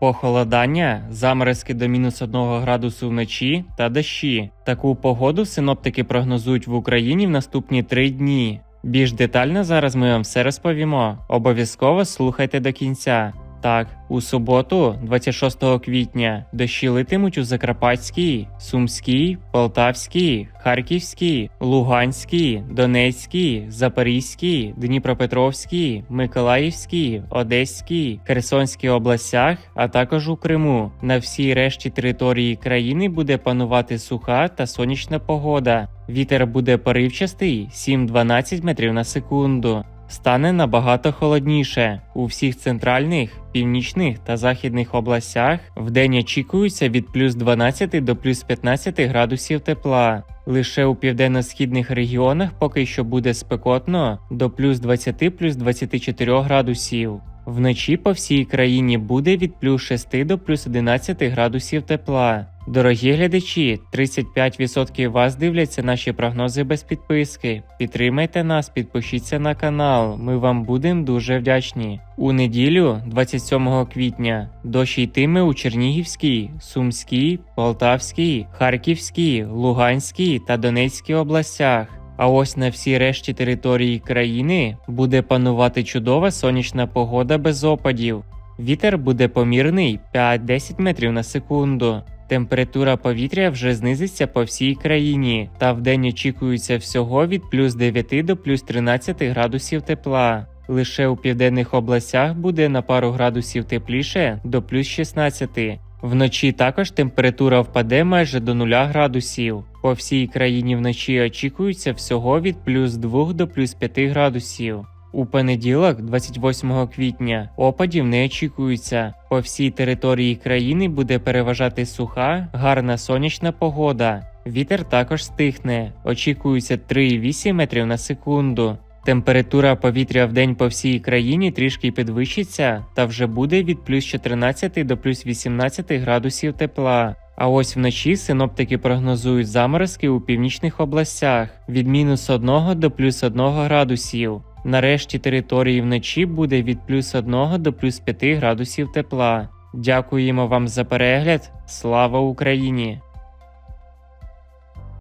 Похолодання, заморозки до мінус 1 градусу вночі та дощі. Таку погоду синоптики прогнозують в Україні в наступні три дні. Більш детально зараз ми вам все розповімо. Обов'язково слухайте до кінця. Так, у суботу, 26 квітня, дощі литимуть у Закарпатській, Сумській, Полтавській, Харківській, Луганській, Донецькій, Запорізькій, Дніпропетровській, Миколаївській, Одеській, Херсонській областях, а також у Криму. На всій решті території країни буде панувати суха та сонячна погода. Вітер буде поривчастий 7-12 метрів на секунду. Стане набагато холодніше. У всіх центральних, північних та західних областях вдень очікується від плюс 12 до плюс 15 градусів тепла. Лише у південно-східних регіонах поки що буде спекотно до плюс 20 плюс 24 градусів. Вночі по всій країні буде від плюс 6 до плюс 11 градусів тепла. Дорогі глядачі, 35% вас дивляться наші прогнози без підписки. Підтримайте нас, підпишіться на канал. Ми вам будемо дуже вдячні. У неділю, 27 квітня, дощ йтиме у Чернігівській, Сумській, Полтавській, Харківській, Луганській та Донецькій областях. А ось на всій решті території країни буде панувати чудова сонячна погода без опадів. Вітер буде помірний 5-10 метрів на секунду. Температура повітря вже знизиться по всій країні, та вдень очікується всього від плюс 9 до плюс 13 градусів тепла. Лише у південних областях буде на пару градусів тепліше до плюс 16. Вночі також температура впаде майже до 0 градусів. По всій країні вночі очікується всього від плюс 2 до плюс 5 градусів. У понеділок, 28 квітня, опадів не очікується. По всій території країни буде переважати суха, гарна сонячна погода. Вітер також стихне. Очікується 3,8 метрів на секунду. Температура повітря в день по всій країні трішки підвищиться та вже буде від плюс 14 до плюс 18 градусів тепла. А ось вночі синоптики прогнозують заморозки у північних областях від мінус 1 до плюс 1 градусів. Нарешті території вночі буде від плюс 1 до плюс 5 градусів тепла. Дякуємо вам за перегляд. Слава Україні!